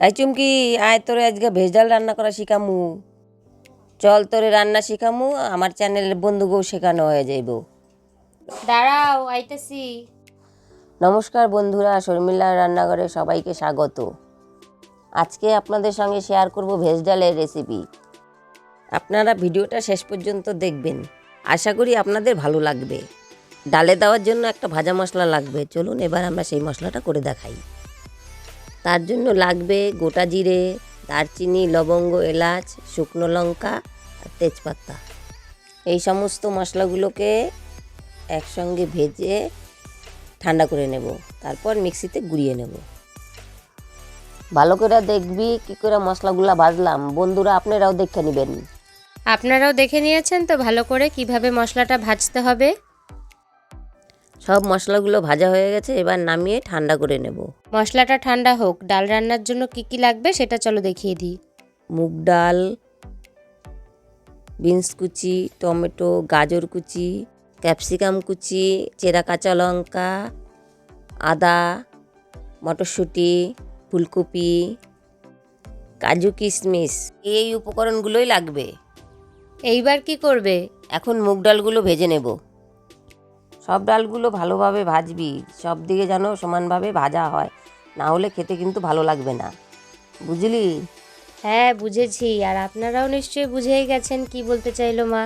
এই চুমকি আয় তোরে আজকে ভেজ ডাল রান্না করা শিখামু। চল তোরে রান্না শিখামু আমার চ্যানেলের বন্ধুকেও শেখানো হয়ে যাইব। দাঁড়াও আইতেছি। নমস্কার বন্ধুরা শর্মিলার রান্নাঘরে সবাইকে স্বাগত। আজকে আপনাদের সঙ্গে শেয়ার করব ভেজ ডালের রেসিপি। আপনারা ভিডিওটা শেষ পর্যন্ত দেখবেন। আশা করি আপনাদের ভালো লাগবে। ডালে দেওয়ার জন্য একটা ভাজা মশলা লাগবে। চলুন এবার আমরা সেই মশলাটা করে দেখাই। তার জন্য লাগবে গোটা জিরে, দারচিনি, লবঙ্গ, এলাচ, শুকনো লঙ্কা আর তেজপাতা। এই সমস্ত মশলাগুলোকে একসঙ্গে ভেজে ঠান্ডা করে নেব। তারপর মিক্সিতে গুঁড়িয়ে নেব। ভালো করে দেখবি কি করে মশলাগুলো ভাজলাম বন্ধুরা, আপনারাও দেখে নেবেন। আপনারাও দেখে নিয়েছেন তো ভালো করে কীভাবে মশলাটা ভাজতে হবে? সব মশলাগুলো ভাজা হয়ে গেছে এবার নামিয়ে ঠান্ডা করে নেব। মশলাটা ঠান্ডা হোক ডাল রান্নার জন্য কি কি লাগবে সেটা চলো দেখিয়ে দিই। মুগ ডাল বিনস কুচি টমেটো গাজর কুচি ক্যাপসিকাম কুচি চেরা কাঁচা লঙ্কা আদা মটরশুঁটি ফুলকপি কাজু কিশমিশ এই উপকরণগুলোই লাগবে। এইবার কি করবে? এখন মুগ ডালগুলো ভেজে নেব। সব ডালগুলো ভালোভাবে ভাজবি সব দিকে যেন সমানভাবে ভাজা হয় না হলে খেতে কিন্তু ভালো লাগবে না। বুঝলি? হ্যাঁ বুঝেছি আর আপনারাও নিশ্চয়ই বুঝেই গেছেন কি বলতে চাইলো মা।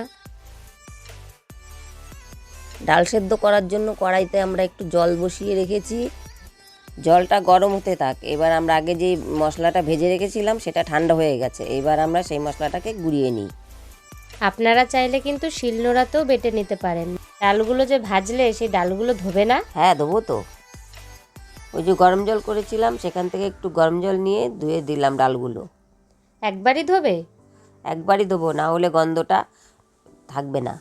ডাল সেদ্ধ করার জন্য কড়াইতে আমরা একটু জল বসিয়ে রেখেছি। জলটা গরম হতে থাক এবার আমরা আগে যে মশলাটা ভেজে রেখেছিলাম সেটা ঠান্ডা হয়ে গেছে এবার আমরা সেই মশলাটাকে গুঁড়িয়ে নিই। আপনারা চাইলে কিন্তু শিলনোড়াতেও বেটে নিতে পারেন। ডালগুলো যে ভাজলে সেই ডালগুলো ধোবে না? হ্যাঁ ধোবো তো। ওই যে গরম জল করেছিলাম সেখান থেকে একটু গরম জল নিয়ে ধুয়ে দিলাম ডালগুলো। একবারই ধোবে? একবারই ধোবো না হলে গন্ধটা থাকবে না।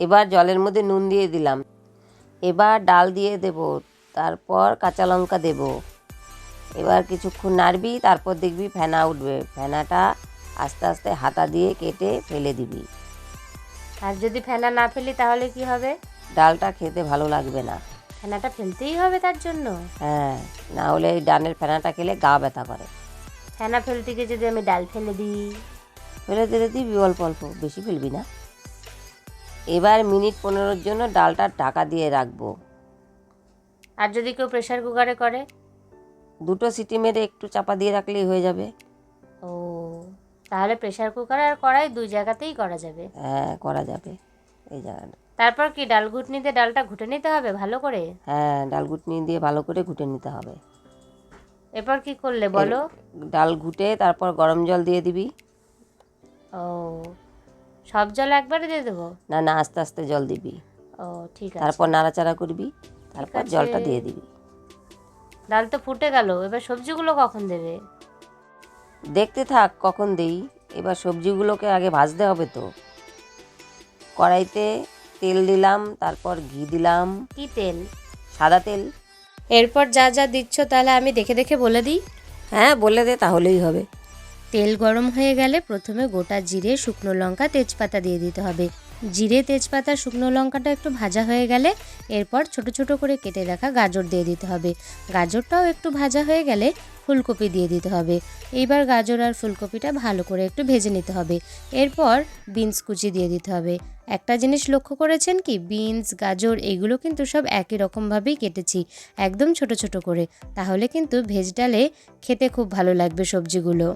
এবার জলের মধ্যে নুন দিয়ে দিলাম। এবার ডাল দিয়ে দেব তারপর কাঁচা লঙ্কা দেব। এবার কিছুক্ষণ নাড়বি তারপর দেখবি ফেনা উঠবে। ফেনাটা আস্তে আস্তে হাতা দিয়ে কেটে ফেলে দিবি। আর যদি ফেনা না ফেলি তাহলে কি হবে? ডালটা খেতে ভালো লাগবে না। ফেনাটা ফেলতেই হবে তার জন্য? হ্যাঁ না হলে এই ডানের ফেনাটা খেলে গা ব্যথা করে। ফেনা ফেলতে গিয়ে যদি আমি ডাল ফেলে দিই? ফেলে দিলে দিবি? অল্প অল্প বেশি ফেলবি না। এবার মিনিট পনেরোর জন্য ডালটা ঢাকা দিয়ে রাখব। আর যদি কেউ প্রেশার কুকারে করে? দুটো সিটি মেরে একটু চাপা দিয়ে রাখলেই হয়ে যাবে। তাহলে প্রেসার কুকার আর কড়াই দুই জায়গাতেই করা যাবে। হ্যাঁ করা যাবে। এই জায়গাটা। তারপর কি ডাল ঘুটনিতে ডালটা ঘুটে নিতে হবে ভালো করে? হ্যাঁ ডাল ঘুটনি দিয়ে ভালো করে ঘুটে নিতে হবে। এরপর কি করলে বলো? ডাল ঘুটে তারপর গরম জল দিয়ে দিবি। ও সব জল একবারে দিয়ে দেবো? না না আস্তে আস্তে জল দিবি। ও ঠিক আছে। তারপর নাড়াচাড়া করবি তারপর জলটা দিয়ে দিবি। ডাল তো ফুটে গেল এবার সবজিগুলো কখন দেবে? দেখতে থাক কখন দেই। এবার সবজিগুলোকে আগে ভাজতে হবে তো। কড়াইতে তেল দিলাম তারপর ঘি দিলাম। কি তেল? সাদা তেল। এরপর যা যা দিচ্ছ তাহলে আমি দেখে দেখে বলে দিই। হ্যাঁ বলে দে তাহলেই হবে। তেল গরম হয়ে গেলে প্রথমে গোটা জিরে শুকনো লঙ্কা তেজপাতা দিয়ে দিতে হবে। জিরে তেজপাতা শুকনো লঙ্কাটা একটু ভাজা হয়ে গেলে এরপর ছোট ছোট করে কেটে রাখা গাজর দিয়ে দিতে হবে। গাজরটাও একটু ভাজা হয়ে গেলে ফুলকপি দিয়ে দিতে হবে। এইবার গাজর আর ফুলকপিটা ভালো করে একটু ভেজে নিতে হবে। এরপর বিনস কুচি দিয়ে দিতে হবে। একটা জিনিস লক্ষ্য করেছেন কি? বিনস, গাজর এগুলো কিন্তু সব একই রকমভাবেই কেটেছি, একদম ছোট ছোট করে। তাহলে কিন্তু ভেজ ডালে খেতে খুব ভালো লাগবে সবজিগুলো।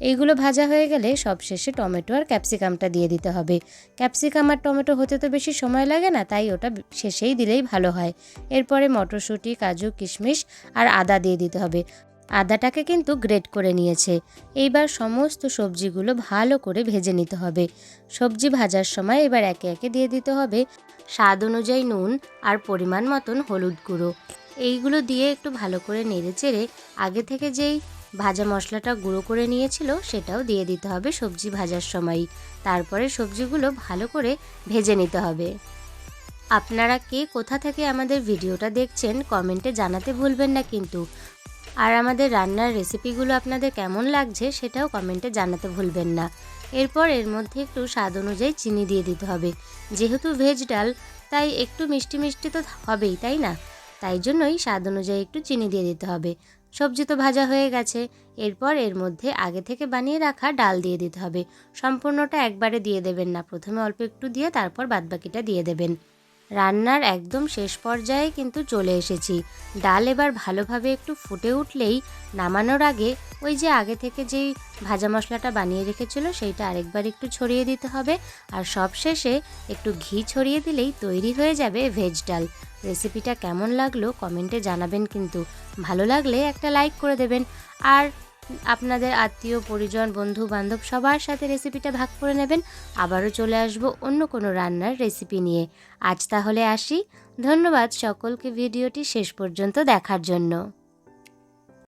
এইগুলো ভাজা হয়ে গেলে সবশেষে টমেটো আর ক্যাপসিকামটা দিয়ে দিতে হবে। ক্যাপসিকাম আর টমেটো হতে তো বেশি সময় লাগে না, তাই ওটা শেষেই দিলেই ভালো হয়। এরপরে মটরশুঁটি, কাজু, কিশমিশ আর আদা দিয়ে দিতে হবে। আদাটাকে কিন্তু গ্রেট করে নিয়েছে। এইবার সমস্ত সবজিগুলো ভালো করে ভেজে নিতে হবে। সবজি ভাজার সময় এবার একে একে দিয়ে দিতে হবে স্বাদ অনুযায়ী নুন আর পরিমাণ মতন হলুদ গুঁড়ো। এইগুলো দিয়ে একটু ভালো করে নেড়ে চেড়ে আগে থেকে যেই ভাজা মশলাটা গুঁড়ো করে নিয়েছিল সেটাও দিয়ে দিতে হবে সবজি ভাজার সময়। তারপরে সবজিগুলো ভালো করে ভেজে নিতে হবে। আপনারা কে কোথা থেকে আমাদের ভিডিওটা দেখছেন কমেন্টে জানাতে ভুলবেন না কিন্তু। আর আমাদের রান্নার রেসিপিগুলো আপনাদের কেমন লাগছে সেটাও কমেন্টে জানাতে ভুলবেন না। এরপর এর মধ্যে একটু স্বাদ অনুযায়ী চিনি দিয়ে দিতে হবে। যেহেতু ভেজ ডাল, তাই একটু মিষ্টি মিষ্টি তো হবেই, তাই না? তাই জন্যই স্বাদ অনুযায়ী একটু চিনি দিয়ে দিতে হবে। সবজি তো ভাজা হয়ে গেছে। এরপর এর মধ্যে আগে থেকে বানিয়ে রাখা ডাল দিয়ে দিতে হবে। সম্পূর্ণটা একবারে দিয়ে দেবেন না। প্রথমে অল্প একটু দিয়ে তারপর বাদবাকিটা দিয়ে দেবেন। রান্নার একদম শেষ পর্যায়ে কিন্তু চলে এসেছি। ডাল এবার ভালোভাবে একটু ফুটে উঠলেই নামানোর আগে ওই যে আগে থেকে যেই ভাজা মশলাটা বানিয়ে রেখেছিল সেইটা আরেকবার একটু ছড়িয়ে দিতে হবে আর সবশেষে একটু ঘি ছড়িয়ে দিলেই তৈরি হয়ে যাবে ভেজ ডাল। রেসিপিটা কেমন লাগল কমেন্টে জানাবেন কিন্তু। ভালো লাগলে একটা লাইক করে দেবেন। আর আপনাদের আত্মীয়, পরিজন, বন্ধু, বান্ধব সবার সাথে রেসিপিটা ভাগ করে নেবেন। আবারও চলে আসব অন্য কোনো রান্নার রেসিপি নিয়ে। আজ তাহলে আসি। ধন্যবাদ সকলকে ভিডিওটি শেষ পর্যন্ত দেখার জন্য।